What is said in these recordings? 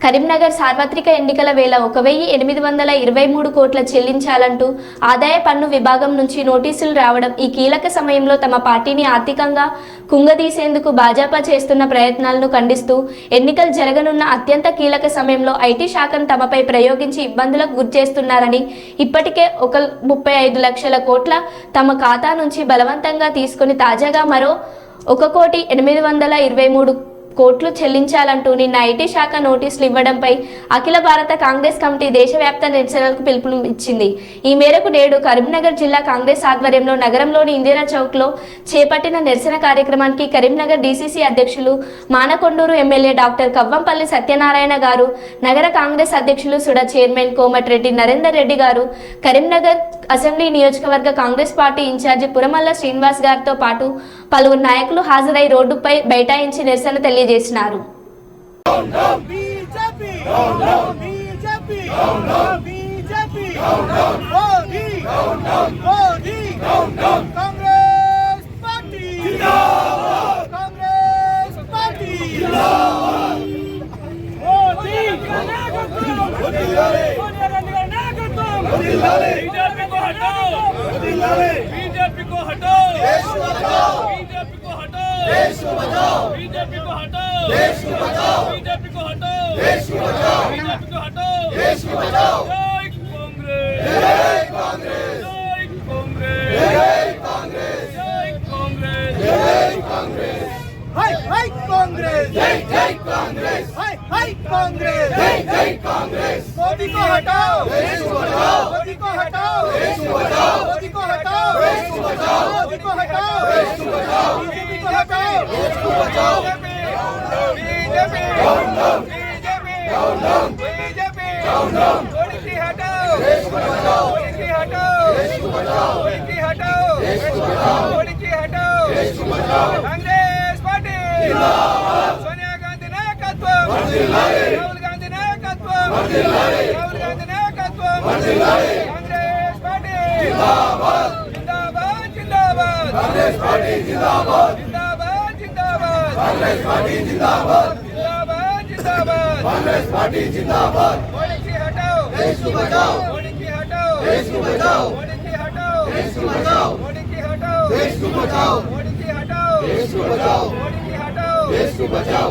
కరీంనగర్ సార్వత్రిక ఎన్నికల వేళ ఒక వెయ్యి ఎనిమిది వందల ఇరవై మూడు కోట్ల చెల్లించాలంటూ ఆదాయ పన్ను విభాగం నుంచి నోటీసులు రావడం ఈ కీలక సమయంలో తమ పార్టీని ఆర్థికంగా కుంగదీసేందుకు భాజపా చేస్తున్న ప్రయత్నాలను ఖండిస్తూ ఎన్నికలు జరగనున్న అత్యంత కీలక సమయంలో ఐటీ శాఖను తమపై ప్రయోగించి ఇబ్బందులకు గురిచేస్తున్నారని ఇప్పటికే ఒక ముప్పై ఐదు లక్షల కోట్ల తమ ఖాతా నుంచి బలవంతంగా తీసుకుని తాజాగా మరో ఒక కోటి ఎనిమిది వందల ఇరవై మూడు కోట్లు చెల్లించాలంటూ నిన్న ఐటీ శాఖ నోటీసులు ఇవ్వడంపై అఖిల భారత కాంగ్రెస్ కమిటీ దేశవ్యాప్త నిరసనలకు పిలుపు ఇచ్చింది. ఈ మేరకు నేడు కరీంనగర్ జిల్లా కాంగ్రెస్ ఆధ్వర్యంలో నగరంలోని ఇందిరా చౌక్లో చేపట్టిన నిరసన కార్యక్రమానికి కరీంనగర్ డీసీసీ అధ్యక్షులు మానకొండూరు ఎమ్మెల్యే డాక్టర్ కవ్వంపల్లి సత్యనారాయణ గారు నగర కాంగ్రెస్ అధ్యక్షులు SUDA chairman Komatireddy Narender Reddy garu Karimnagar assembly నియోజకవర్గ కాంగ్రెస్ పార్టీ ఇన్ఛార్జి పురమల్ల శ్రీనివాస్ గారితో పాటు పలువురు నాయకులు హాజరై రోడ్డుపై బైఠాయించి నిరసన తెలియజేసినారు కాంగ్రెస్ बीजेपी को हटाओ देश को बचाओ बीजेपी को हटाओ देश को बचाओ बीजेपी को हटाओ देश को बचाओ जय कांग्रेस जय कांग्रेस जय कांग्रेस जय कांग्रेस जय कांग्रेस जय कांग्रेस हाय हाय कांग्रेस जय जय कांग्रेस जय कांग्रेस। जय जय कांग्रेस। मोदी को हटाओ। देश को बचाओ मोदी को हटाओ। देश को बचाओ मोदी को हटाओ। देश को बचाओ मोदी को हटाओ। देश को बचाओ बीजेपी को हटाओ। देश को बचाओ BJP. Down down BJP down down BJP down down Modi हटाओ। देश को बचाओ मोदी हटाओ। देश को बचाओ मोदी हटाओ देश को बचाओ मोदी हटाओ। देश को बचाओ कांग्रेस पार्टी। जिंदाबाद। రాహుల్ గాంధీ నాయకత్వం రాహుల్ గాంధీ నాయకత్వం కాంగ్రెస్ పార్టీ జిందాబాద్ జిందాబాద్ జిందాబాద్ కాంగ్రెస్ పార్టీ జిందాబాద్ జిందాబాద్ జిందాబాద్ కాంగ్రెస్ పార్టీ జిందాబాద్ జిందాబాद జిందాబాद కాంగ్రెस పార్టీ జిందాబాద్ మోడీ కి హటాओ देश को बचाओ మోడీ కి హటాओ देश को बचाओ మోడీ కి హటాओ देश को बचाओ మోడీ కి హటాओ देश को बचाओ మోడీ కి హటాओ देश को बचाओ మోడీ కి హటాओ देश को बचाओ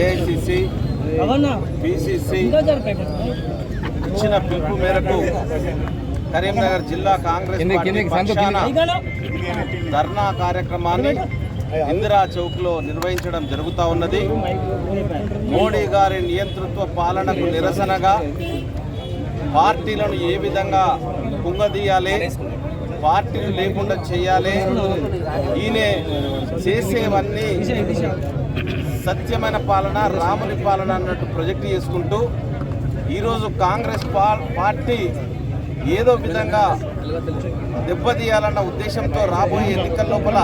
ఏఐసిసి పిసిసి ఇచ్చిన పిలుపు మేరకు కరీంనగర్ జిల్లా కాంగ్రెస్ ధర్నా కార్యక్రమాన్ని ఇందిరా చౌక్లో నిర్వహించడం జరుగుతూ ఉన్నది. మోడీ గారి నియంతృత్వ పాలనకు నిరసనగా పార్టీలను ఏ విధంగా కుంగదీయాలి? పార్టీలు లేకుండా చేయాలి. ఈయన చేసేవన్నీ సత్యమైన పాలన రాముని పాలన అన్నట్టు ప్రొజెక్ట్ చేసుకుంటూ ఈరోజు కాంగ్రెస్ పా- పార్టీ ఏదో విధంగా దెబ్బతీయాలన్న ఉద్దేశంతో రాబోయే ఎన్నికల లోపల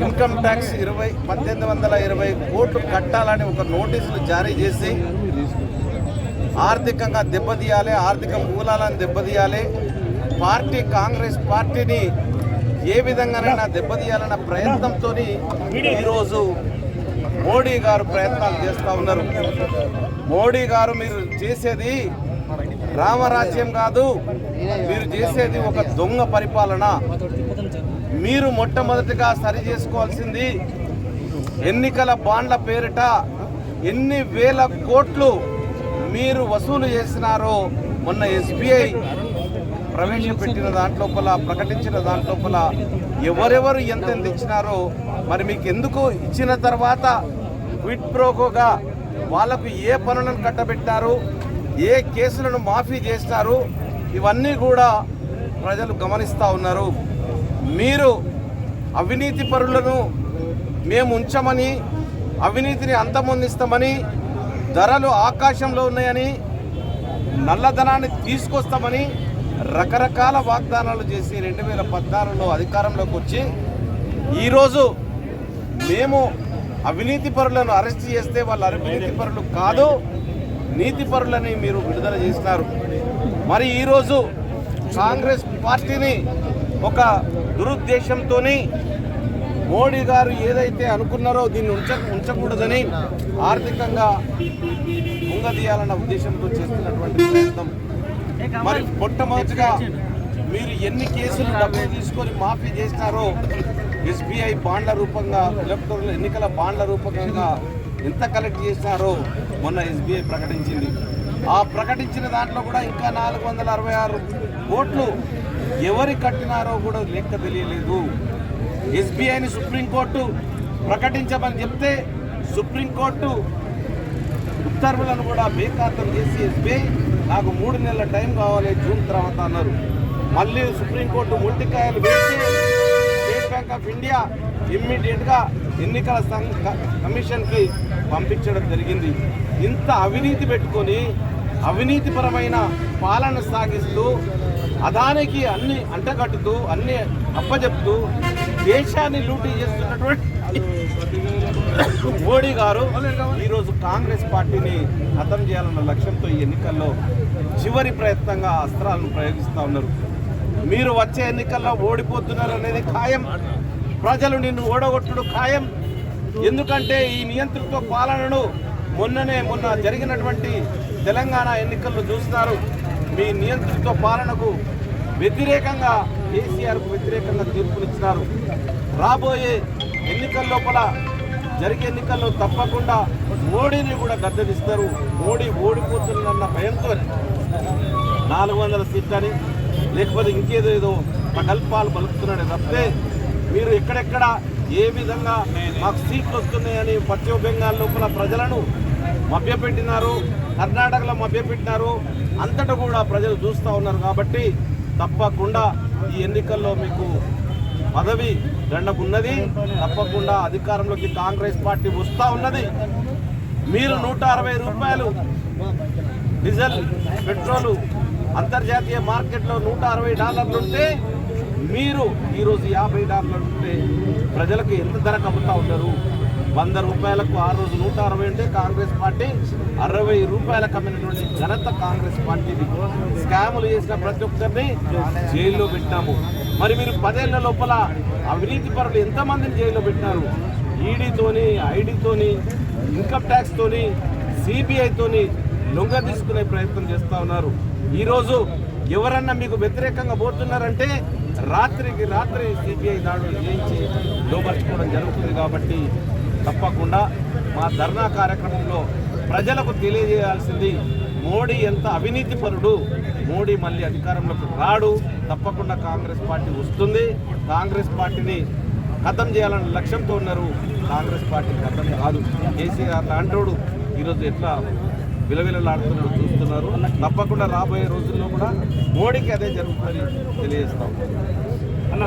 ఇన్కమ్ ట్యాక్స్ ఇరవై పద్దెనిమిది వందల ఇరవై కోట్లు కట్టాలని ఒక నోటీసులు జారీ చేసి ఆర్థికంగా దెబ్బతీయాలి ఆర్థిక మూలాలను దెబ్బతీయాలి. పార్టీ కాంగ్రెస్ పార్టీని ఏ విధంగానైనా దెబ్బతీయాలన్న ప్రయత్నంతో ఈరోజు మోడీ గారు ప్రయత్నాలు చేస్తూ ఉన్నారు. మోడీ గారు మీరు చేసేది రామరాజ్యం కాదు మీరు చేసేది ఒక దొంగ పరిపాలన. మీరు మొట్టమొదటిగా సరి చేసుకోవాల్సింది ఎన్నికల బాండ్ల పేరిట ఎన్ని వేల కోట్లు మీరు వసూలు చేసినారో మొన్న ఎస్బీఐ ప్రవేశపెట్టిన దాంట్లోపల ప్రకటించిన దాంట్లోపల ఎవరెవరు ఎంత ఎంత ఇచ్చినారో మరి మీకు ఎందుకు ఇచ్చిన తర్వాత క్విట్ ప్రోకోగా వాళ్ళకు ఏ పనులను కట్టబెట్టారు ఏ కేసులను మాఫీ చేస్తారు ఇవన్నీ కూడా ప్రజలు గమనిస్తూ ఉన్నారు. మీరు అవినీతి పరులను మేము ఉంచమని అవినీతిని అంతమొందిస్తామని ధరలు ఆకాశంలో ఉన్నాయని నల్లధనాన్ని తీసుకొస్తామని రకరకాల వాగ్దానాలు చేసి రెండు వేల పద్నాలుగులో అధికారంలోకి వచ్చి ఈరోజు మేము అవినీతి పరులను అరెస్ట్ చేస్తే వాళ్ళు అవినీతి పరులు కాదు నీతి పరులని మీరు విడుదల చేసినారు. మరి ఈరోజు కాంగ్రెస్ పార్టీని ఒక దురుద్దేశంతోని మోడీ గారు ఏదైతే అనుకున్నారో దీన్ని ఉంచ ఉంచకూడదని ఆర్థికంగా కుంగదీయాలన్న ఉద్దేశంతో చేస్తున్నటువంటి ప్రయత్నం మరి మొట్టమొదటిగా మీరు ఎన్ని కేసులు డబ్బులు తీసుకొని మాఫీ చేసినారో ఎస్బీఐ బాండ్ల రూపంగా ఎలక్టోరల్ ఎన్నికల బాండ్ల రూపంగా ఎంత కలెక్ట్ చేసినారో మొన్న ఎస్బీఐ ప్రకటించింది. ఆ ప్రకటించిన దాంట్లో కూడా ఇంకా నాలుగు వందల అరవై ఆరు కోట్లు ఎవరి కట్టినారో కూడా లెక్క తెలియలేదు. ఎస్బీఐని సుప్రీంకోర్టు ప్రకటించమని చెప్తే సుప్రీంకోర్టు ఉత్తర్వులను కూడా బేఖాతం చేసి ఎస్బీఐ నాకు మూడు నెలల టైం కావాలి జూన్ తర్వాత అన్నారు. మళ్ళీ సుప్రీంకోర్టు ముల్టికాయలు వేసి స్టేట్ బ్యాంక్ ఆఫ్ ఇండియా ఇమ్మీడియట్గా ఎన్నికల సంఘ కమిషన్కి పంపించడం జరిగింది. ఇంత అవినీతి పెట్టుకొని అవినీతిపరమైన పాలన సాగిస్తూ అదానికి అన్ని అంటగట్టుతూ అన్ని అప్పజెప్తూ దేశాన్ని లూటీ చేస్తున్నటువంటి మోడీ గారు ఈరోజు కాంగ్రెస్ పార్టీని ఖతం చేయాలన్న లక్ష్యంతో ఈ ఎన్నికల్లో చివరి ప్రయత్నంగా అస్త్రాలను ప్రయోగిస్తూ ఉన్నారు. మీరు వచ్చే ఎన్నికల్లో ఓడిపోతున్నారు అనేది ఖాయం. ప్రజలు నిన్ను ఓడగొట్టుడు ఖాయం. ఎందుకంటే ఈ నియంతృత్వ పాలనను మొన్ననే మొన్న జరిగినటువంటి తెలంగాణ ఎన్నికల్లో చూస్తున్నారు మీ నియంతృత్వ పాలనకు వ్యతిరేకంగా కేసీఆర్కు వ్యతిరేకంగా తీర్పునిచ్చినారు రాబోయే ఎన్నికల లోపల జరిగే ఎన్నికల్లో తప్పకుండా మోడీని కూడా గద్దెదిస్తారు మోడీ ఓడిపోతుందన్న భయంతో నాలుగు వందల సీట్లని లేకపోతే ఇంకేదో ఏదో ప్రకల్పాలు పలుకుతున్నాడు తప్పితే మీరు ఎక్కడెక్కడ ఏ విధంగా మాకు సీట్లు వస్తున్నాయని పశ్చిమ బెంగాల్ లోపల ప్రజలను మభ్యపెట్టినారు కర్ణాటకలో మభ్యపెట్టినారు అంతటా కూడా ప్రజలు చూస్తూ ఉన్నారు కాబట్టి తప్పకుండా ఈ ఎన్నికల్లో మీకు పదవి దండకున్నది తప్పకుండా అధికారంలోకి కాంగ్రెస్ పార్టీ వస్తూ ఉన్నది. మీరు నూట అరవై రూపాయలు డీజిల్ పెట్రోలు అంతర్జాతీయ మార్కెట్లో నూట అరవై డాలర్లు ఉంటే మీరు ఈరోజు యాభై డాలర్లు ఉంటే ప్రజలకు ఎంత ధరకు అమ్ముతా ఉంటారు? వంద రూపాయలకు ఆ రోజు నూట అరవై ఉంటే కాంగ్రెస్ పార్టీ అరవై రూపాయలకు అమ్మినటువంటి ఘనత కాంగ్రెస్ పార్టీది. స్కాములు చేసిన ప్రతి ఒక్కరిని జైల్లో పెట్టినాము. మరి మీరు పదేళ్ళ లోపల అవినీతి పరులు ఎంతమందిని జైల్లో పెట్టినారు? ఈడీతోని ఐడితోని ఇన్కమ్ ట్యాక్స్తోని సిబిఐతోని లొంగ తీసుకునే ప్రయత్నం చేస్తూ ఉన్నారు. ఈరోజు ఎవరన్నా మీకు వ్యతిరేకంగా పోతున్నారంటే రాత్రికి రాత్రి సిబిఐ దాడులు చేయించి లోపరుచుకోవడం జరుగుతుంది కాబట్టి తప్పకుండా మా ధర్నా కార్యక్రమంలో ప్రజలకు తెలియజేయాల్సింది మోడీ ఎంత అవినీతి పరుడు మోడీ మళ్ళీ అధికారంలోకి రాడు తప్పకుండా కాంగ్రెస్ పార్టీ వస్తుంది. కాంగ్రెస్ పార్టీని ఖతం చేయాలన్న లక్ష్యంతో ఉన్నారు. కాంగ్రెస్ పార్టీ ఖతం కాదు. కేసీఆర్ అంటోడు ఈరోజు ఎట్లా విలవిలలాడుతున్నట్టు చూస్తున్నారు. తప్పకుండా రాబోయే రోజుల్లో కూడా మోడీకి అదే జరుగుతుందని తెలియజేస్తాం. అన్న